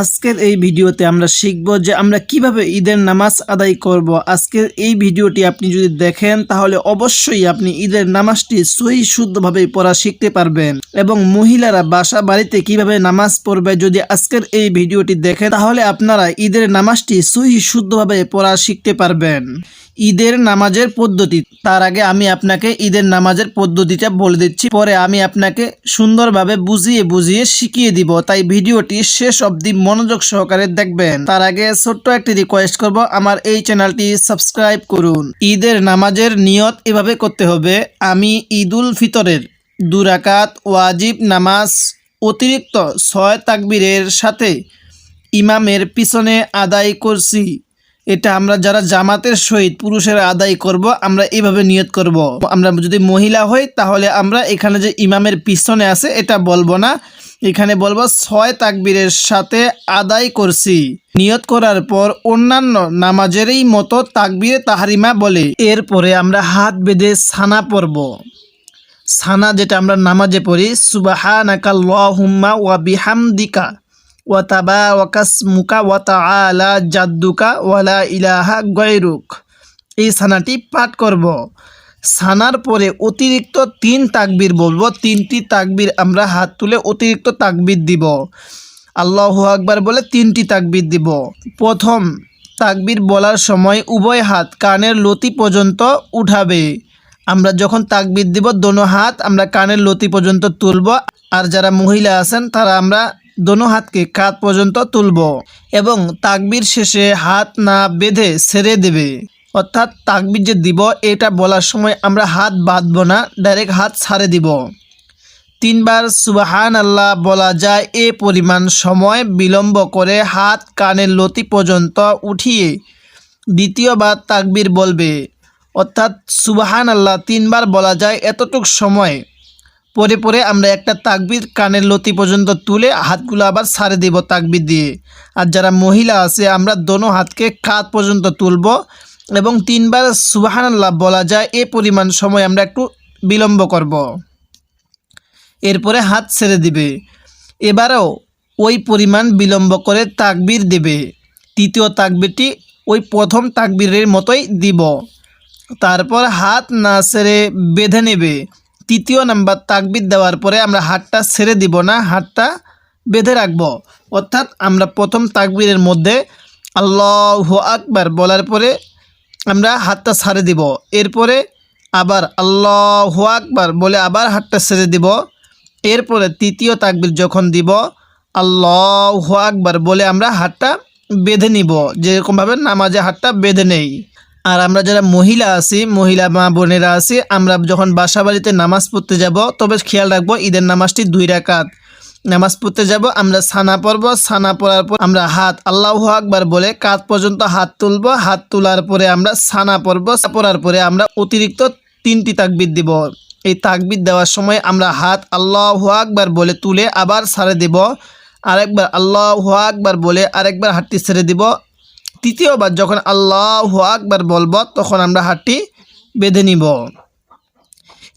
আজকের এই ভিডিওতে আমরা শিখব যে আমরা কীভাবে ঈদের নামাজ আদায় করব। আজকের এই ভিডিওটি আপনি যদি দেখেন, তাহলে অবশ্যই আপনি ঈদের নামাজটি সহি শুদ্ধভাবে পড়া শিখতে পারবেন। এবং মহিলারা বাসা বাড়িতে কীভাবে নামাজ পড়বে যদি আজকের এই ভিডিওটি দেখেন, তাহলে আপনারা ঈদের নামাজটি সহি শুদ্ধভাবে পড়া শিখতে পারবেন। ঈদের নামাজের পদ্ধতি। তার আগে আমি আপনাকে ঈদের নামাজের পদ্ধতিটা বলে দিচ্ছি। পরে আমি আপনাকে সুন্দরভাবে বুঝিয়ে বুঝিয়ে শিখিয়ে দিব। তাই ভিডিওটি শেষ অবধি মনোযোগ সহকারে দেখবেন। তার আগে ছোট্ট একটি রিকোয়েস্ট করব। আমার এই চ্যানেলটি সাবস্ক্রাইব করুন। ঈদের নামাজের নিয়ত এভাবে করতে হবে। আমি ঈদুল ফিতরের দুরাকাত ওয়াজিব নামাজ অতিরিক্ত ছয় তাকবীরের সাথে ইমামের পিছনে আদায় করছি। এটা আমরা যারা জামাতের সহিত পুরুষেরা আদায় করব, আমরা এইভাবে নিয়ত করব। আমরা যদি মহিলা হই, তাহলে আমরা এখানে যে ইমামের পিছনে আছে, এটা বলব না। এখানে বলব ছয় তাকবীরের সাথে আদায় করছি। নিয়ত করার পর অন্যান্য নামাজেরই মতো তাকবীরে তাহারিমা বলে। এরপরে আমরা হাত বেঁধে ছানা পরব সানা যেটা আমরা নামাজে পড়ি সুবাহানাকা হুম্মা ওয়া বিহামদিকা। ওয়া তাবা ওয়াকাস মুকা ওয়া তাআলা জাদ্দুকা ওয়ালা ইলাহা গৈরুক এই সানাটি পাঠ করব। সানার পরে অতিরিক্ত তিন তাকবীর বলব। তিনটি তাকবীর আমরা হাত তুলে অতিরিক্ত তাকবীর দিব। আল্লাহু আকবার বলে তিনটি তাকবীর দিব। প্রথম তাকবীর বলার সময় উভয় হাত কানের লতি পর্যন্ত উঠাবে। আমরা যখন তাকবির দিব, দোনো হাত আমরা কানের লতি পর্যন্ত তুলব। আর যারা মহিলা আছেন, তারা আমরা দোনো হাতকে কাত পর্যন্ত তুলব এবং তাকবির শেষে হাত না বেঁধে ছেড়ে দেবে। অর্থাৎ তাকবির যে দিব, এটা বলার সময় আমরা হাত বাঁধবো না, ডাইরেক্ট হাত ছাড়ে দিব। তিনবার সুবাহান আল্লাহ বলা যায় এ পরিমাণ সময় বিলম্ব করে হাত কানের লতি পর্যন্ত উঠিয়ে দ্বিতীয়বার তাকবির বলবে। অর্থাৎ সুবাহান আল্লাহ তিনবার বলা যায় এতটুক সময়। পরে পরে আমরা একটা তাকবির কানের লতি পর্যন্ত তুলে হাতগুলো আবার সারে দিব তাকবির দিয়ে। আর যারা মহিলা আছে, আমরা দোনো হাতকে কাত পর্যন্ত তুলব এবং তিনবার সুবাহান আল্লাহ বলা যায়, এ পরিমাণ সময় আমরা একটু বিলম্ব করব। এরপরে হাত ছেড়ে দিবে। এবারেও ওই পরিমাণ বিলম্ব করে তাকবির দেবে। তৃতীয় তাকবিরটি ওই প্রথম তাকবিরের মতোই দিব। তারপর হাত না ছেড়ে বেঁধে নেবে। তৃতীয় নাম্বার তাকবির দেওয়ার পরে আমরা হাতটা ছেড়ে দিব না, হাতটা বেঁধে রাখব। অর্থাৎ আমরা প্রথম তাকবিরের মধ্যে আল্লাহ আকবার বলার পরে আমরা হাতটা ছাড়ে দিব। এরপরে আবার আল্লাহ আকবার বলে আবার হাতটা ছেড়ে দিব। এরপরে তৃতীয় তাকবির যখন দিব, আল্লাহ আকবার বলে আমরা হাতটা বেঁধে নিব। যেরকমভাবে নামাজে হাতটা বেঁধে নেই। আর আমরা যারা মহিলা আছি, মহিলা মা বোনেরা আছি, আমরা যখন বাসা বাড়িতে নামাজ পড়তে যাব, তবে খেয়াল রাখব ঈদের নামাজটি দুই রাকাত। নামাজ পড়তে যাব, আমরা সানা পরব সানা পড়ার পর আমরা হাত আল্লাহ আকবার বলে কাত পর্যন্ত হাত তুলব, হাত তোলার পরে আমরা সানা পরব পড়ার পরে আমরা অতিরিক্ত তিনটি তাকবিদ দিব। এই তাকবিদ দেওয়ার সময় আমরা হাত আল্লাহ আকবার বলে তুলে আবার ছাড়ে দেব, আরেকবার আল্লাহ আকবার বলে আরেকবার হাতটি ছেড়ে দিব তৃতীয়বার যখন আল্লাহ আকবার বলব, তখন আমরা হাতটি বেঁধে নিব।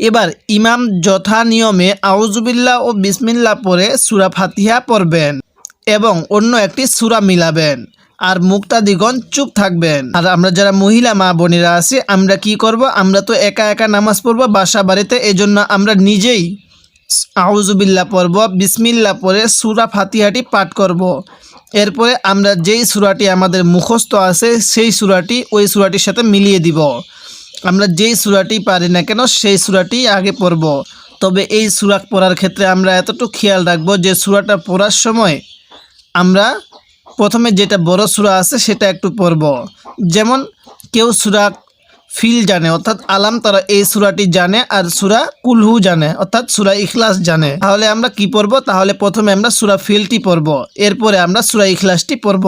এবার ইমাম যথা নিয়মে আউজুবিল্লাহ ও বিসমিল্লা পরে সুরা ফাতিহা পড়বেন এবং অন্য একটি সুরা মিলাবেন আর মুক্তাদিগণ চুপ থাকবেন। আর আমরা যারা মহিলা, মা বোনেরা আছি, আমরা কি করব? আমরা তো একা একা নামাজ পড়ব বাসা বাড়িতে, এজন্য আমরা নিজেই আউজুবিল্লা পড়ব বিসমিল্লা পরে সুরা ফাতিহাটি পাঠ করব। এরপরে আমরা যেই সুরাটি আমাদের মুখস্থ আছে, সেই সুরাটি ওই সুরাটির সাথে মিলিয়ে দিব। আমরা যেই সুরাটি পারি না কেন, সেই সুরাটি আগে পড়ব। তবে এই সুরা পড়ার ক্ষেত্রে আমরা এতটুকু খেয়াল রাখব যে সুরাটা পড়ার সময় আমরা প্রথমে যেটা বড় সুরা আছে, সেটা একটু পড়ব। যেমন কেউ সুরা ফিল জানে, অর্থাৎ আলাম তারা এই সুরাটি জানে আর সুরা কুলহু জানে, অর্থাৎ সুরা ইখলাস জানে। তাহলে আমরা কি পড়ব? তাহলে প্রথমে আমরা সুরা ফিলটি পড়ব, এরপরে আমরা সুরা ইখলাসটি পড়ব।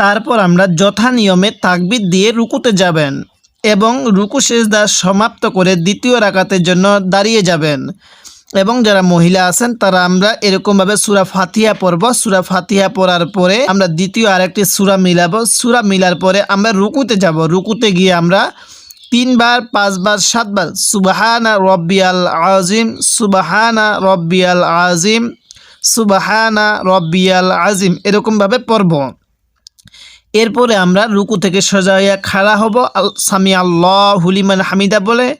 তারপর আমরা যথা নিয়মে তাকবিদ দিয়ে রুকুতে যাবেন এবং রুকু সেজদা সমাপ্ত করে দ্বিতীয় রাকাতের জন্য দাঁড়িয়ে যাবেন। এবং যারা মহিলা আছেন, তারা আমরা এরকমভাবে সুরা ফাতিহা পড়ব। সুরা ফাতিহা পড়ার পরে আমরা দ্বিতীয় আরেকটি সুরা মিলাবো। সুরা মিলার পরে আমরা রুকুতে যাব। রুকুতে গিয়ে আমরা তিনবার, পাঁচবার, সাতবার। সুবাহানা রব্বিয়াল আজিম, সুবাহানা রব্বিয়াল আজিম, সুবাহানা রব্বিয়াল আজিম। এরকমভাবে পড়ব। এরপরে আমরা রুকু থেকে সোজা হইয়া খাড়া হব। আল- সামি আল্লাহ হুলিমান হামিদা বলে।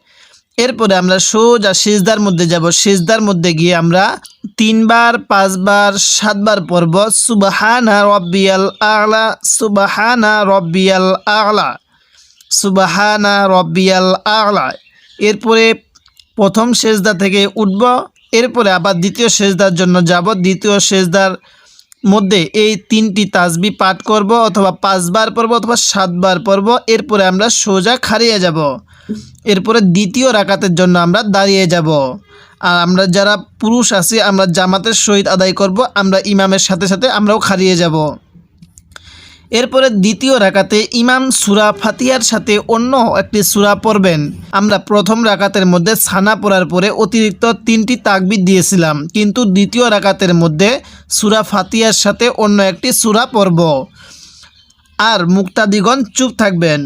এরপরে আমরা সোজা সিজদার মধ্যে যাব। সিজদার মধ্যে গিয়ে আমরা তিনবার, পাঁচবার, সাতবার পড়ব। সুবাহানা রব্বিয়াল আলা, সুবাহানা রব্বিয়াল আলা। সুবাহানা রব্বিয়াল আলা। এরপরে প্রথম সেজদা থেকে উঠব, এরপরে আবার দ্বিতীয় সেজদার জন্য যাব। দ্বিতীয় সেজদার মধ্যে এই তিনটি তাজবি পাঠ করব, অথবা পাঁচবার পড়ব, অথবা সাতবার পড়ব। এরপরে আমরা সোজা খারিয়ে যাব। এরপরে দ্বিতীয় রাকাতের জন্য আমরা দাঁড়িয়ে যাব। আর আমরা যারা পুরুষ আছি, আমরা জামাতের সহিত আদায় করব, আমরা ইমামের সাথে সাথে আমরাও খারিয়ে যাব। এরপরে দ্বিতীয় রাকাতে ইমাম সুরা ফাতিয়ার সাথে অন্য একটি সুরা পড়বেন। আমরা প্রথম রাকাতের মধ্যে ছানা পড়ার পরে অতিরিক্ত তিনটি তাকবির দিয়েছিলাম, কিন্তু দ্বিতীয় রাকাতের মধ্যে সুরা ফাতিয়ার সাথে অন্য একটি সুরা পড়ব। আর মুক্তাদিগণ চুপ থাকবেন।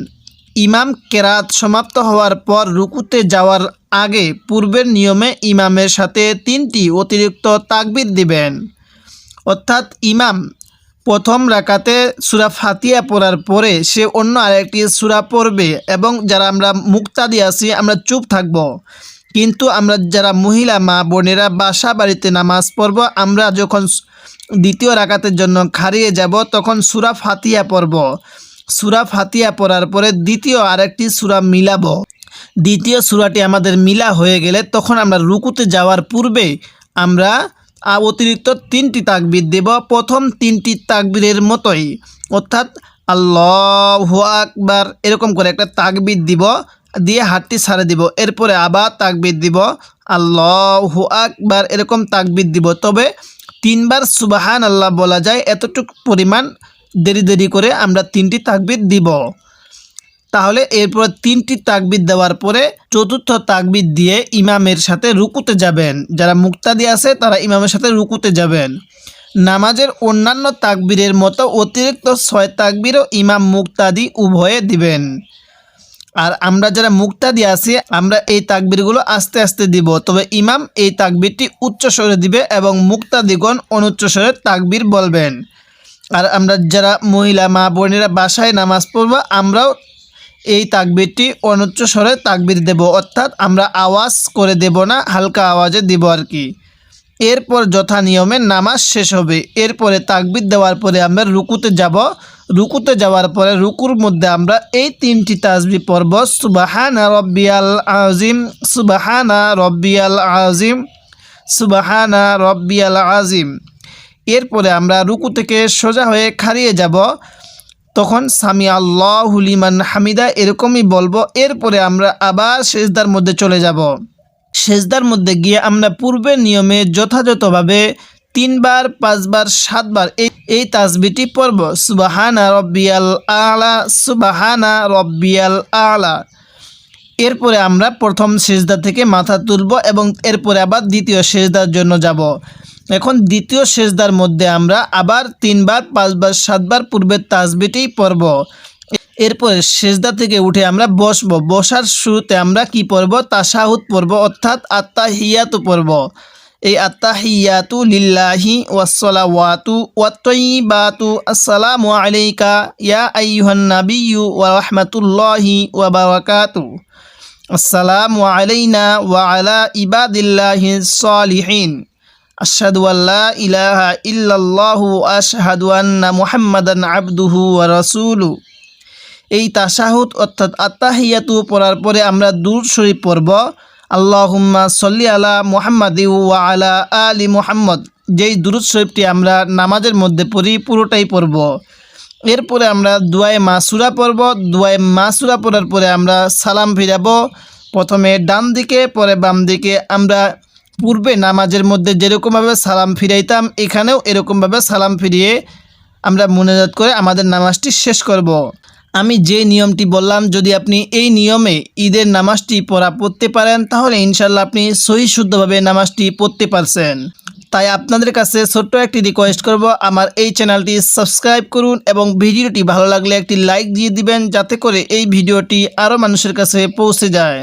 ইমাম কেরাত সমাপ্ত হওয়ার পর রুকুতে যাওয়ার আগে পূর্বের নিয়মে ইমামের সাথে তিনটি অতিরিক্ত তাকবির দিবেন। অর্থাৎ ইমাম প্রথম রাকাতে সুরা ফাতিয়া পড়ার পরে সে অন্য আরেকটি সুরা পড়বে এবং যারা আমরা মুক্তাদি আছি, আমরা চুপ থাকব। কিন্তু আমরা যারা মহিলা, মা বোনেরা বাসা বাড়িতে নামাজ পড়ব, আমরা যখন দ্বিতীয় রাকাতের জন্য খারিয়ে যাব, তখন সুরা ফাতিয়া পড়ব। সুরা ফাতিয়া পড়ার পরে দ্বিতীয় আরেকটি সুরা মিলাব। দ্বিতীয় সুরাটি আমাদের মিলা হয়ে গেলে তখন আমরা রুকুতে যাওয়ার পূর্বে আমরা অতিরিক্ত তিনটি তাকবির দেব। প্রথম তিনটি তাকবীরের মতোই। অর্থাৎ আল্লাহ আকবার এরকম করে একটা তাকবির দিব, দিয়ে হাতটি ছাড়ে দিব। এরপরে আবার তাকবির দিব, আল্লাহ আকবার এরকম তাকবির দিব। তবে তিনবার সুবাহান আল্লাহ বলা যায়, এতটুকু পরিমাণ দেরি দেরি করে আমরা তিনটি তাকবির দিব। তাহলে এরপর তিনটি তাকবিদ দেওয়ার পরে চতুর্থ তাকবিদ দিয়ে ইমামের সাথে রুকুতে যাবেন। যারা মুক্তাদি আছে, তারা ইমামের সাথে রুকুতে যাবেন। নামাজের অন্যান্য তাকবীরের মতো অতিরিক্ত ছয় তাকবিরও ইমাম মুক্তাদি উভয়ে দিবেন। আর আমরা যারা মুক্তাদি আছি, আমরা এই তাকবিরগুলো আস্তে আস্তে দিব। তবে ইমাম এই তাকবিরটি উচ্চ স্বরে দিবে এবং মুক্তাদিগণ অনুচ্চ স্বরে তাকবীর বলবেন। আর আমরা যারা মহিলা মা বোনেরা বাসায় নামাজ পড়ব, আমরাও এই তাকবিরটি অনুচ্চ স্বরে তাকবীর দেব, অর্থাৎ আমরা আওয়াজ করে দেব না, হালকা আওয়াজে দিব আর কি। এরপর যথা নিয়মে নামাজ শেষ হবে। এরপরে তাকবির দেওয়ার পরে আমরা রুকুতে যাব। রুকুতে যাওয়ার পরে রুকুর মধ্যে আমরা এই তিনটি তাসবি পড়ব, সুবাহানা রব্বিয়াল আজিম সুবাহানা রব্বিয়াল আজিম সুবাহানা রব্বিয়াল আজিম এরপরে আমরা রুকু থেকে সোজা হয়ে খাড়িয়ে যাব। তখন সামি আল্লাহ হুলিমান হামিদা এরকমই বলব, এরপরে আমরা আবার সেজদার মধ্যে চলে যাব। সেজদার মধ্যে গিয়ে আমরা পূর্বের নিয়মে যথাযথভাবে তিনবার, পাঁচবার, সাতবার এই এই তাসবিটি পড়ব। সুবাহানা রব্বিয়াল আলা, সুবাহানা রব্বিয়াল আলা। এরপরে আমরা প্রথম সেজদা থেকে মাথা তুলব এবং এরপরে আবার দ্বিতীয় সেজদার জন্য যাব। এখন দ্বিতীয় সেজদার মধ্যে আমরা আবার তিনবার, পাঁচবার, সাতবার পূর্বের তাসবিটি পড়ব। এরপরে সেজদা থেকে উঠে আমরা বসবো। বসার শুরুতে আমরা কি পড়ব? তাসাহুদ পড়ব, অর্থাৎ আত্মা হিয়াতু পড়ব। এই আত্মা হিয়াতু লিল্লাহি ওয়াসসালাওয়াতু ওয়াত্তাইবাতু আসসালামু আলাইকা ইয়া আইয়ুহান নাবিয়্যু ওয়া রাহমাতুল্লাহি ওয়া বারাকাতুহু আসসালামু আলাইনা ওয়া আলা ইবাদিল্লাহিস সালিহিন। আশহাদু আল্লা ইলাহা ইল্লাল্লাহু আশহাদু আন্না মুহাম্মাদান আবদুহু ওয়া রাসূলুহু। এই তাশাহুদ অর্থাৎ আত্মাহিয়াতু পড়ার পরে আমরা দূর শরীফ পড়ব, আল্লাহুম্মা সল্লি আলা মুহাম্মাদি ওয়া আলা আলি মুহাম্মদ। যেই দুরুদ শরীফটি আমরা নামাজের মধ্যে পড়ি, পুরোটাই পড়ব। এরপরে আমরা দুয়ায় মাসুরা পড়ব, দুয়ায় মাসুরা পড়ার পরে আমরা সালাম ফিরাবো। প্রথমে ডান দিকে, পরে বাম দিকে আমরা পূর্বে নামাজের মধ্যে যেরকমভাবে সালাম ফিরাইতাম, এখানেও এরকমভাবে সালাম ফিরিয়ে আমরা মোনাজাত করে আমাদের নামাজটি শেষ করব। আমি যে নিয়মটি বললাম, যদি আপনি এই নিয়মে ঈদের নামাজটি পড়া পড়তে পারেন, তাহলে ইনশাল্লাহ আপনি সহি শুদ্ধভাবে নামাজটি পড়তে পারছেন তাই আপনাদের কাছে ছোট্ট একটি রিকোয়েস্ট করব, আমার এই চ্যানেলটি সাবস্ক্রাইব করুন এবং ভিডিওটি ভালো লাগলে একটি লাইক দিয়ে দিবেন, যাতে করে এই ভিডিওটি আরও মানুষের কাছে পৌঁছে যায়